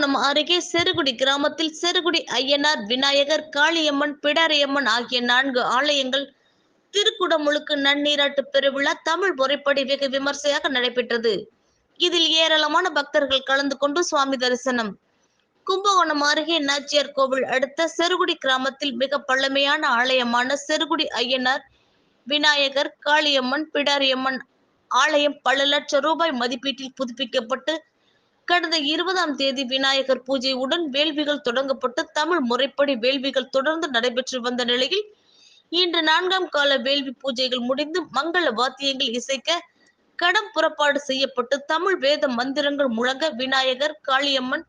கும்பகோணம் அருகே செருகுடி கிராமத்தில் செருகுடி ஐயனார் விநாயகர் காளியம்மன் பிடாரியம்மன் ஆகிய நான்கு ஆலயங்கள் திருக்குடமுழுக்கு நன்னீராட்டு பெருவிழா தமிழ் முறைப்படி வெகு விமர்சையாக நடைபெற்றது. இதில் ஏராளமான பக்தர்கள் கலந்து கொண்டு சுவாமி தரிசனம். கும்பகோணம் அருகே நாச்சியார் கோவில் அடுத்த செருகுடி கிராமத்தில் மிக பழமையான ஆலயமான செருகுடி ஐயனார் விநாயகர் காளியம்மன் பிடாரியம்மன் ஆலயம் பல லட்சம் ரூபாய் மதிப்பீட்டில் புதுப்பிக்கப்பட்டு கடந்த இருபதாம் தேதி விநாயகர் பூஜையுடன் வேள்விகள் தொடங்கப்பட்டு தமிழ் முறைப்படி வேள்விகள் தொடர்ந்து நடைபெற்று வந்த நிலையில் இன்று நான்காம் கால வேள்வி பூஜைகள் முடிந்து மங்கள வாத்தியங்கள் இசைக்க கடம் புறப்பாடு செய்யப்பட்டு தமிழ் வேத மந்திரங்கள் முழங்க விநாயகர் காளியம்மன்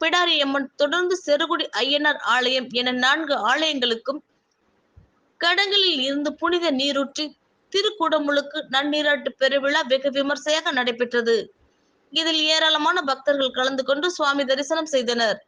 பிடாரியம்மன் தொடர்ந்து செருகுடி ஐயனார் ஆலயம் என நான்கு ஆலயங்களுக்கும் கடங்களில் இருந்து புனித நீரூற்றி திருக்குடமுழுக்கு நன்னீராட்டு பெருவிழா வெகு விமர்சையாக நடைபெற்றது. இதில் ஏராளமான பக்தர்கள் கலந்து கொண்டு சுவாமி தரிசனம் செய்தனர்.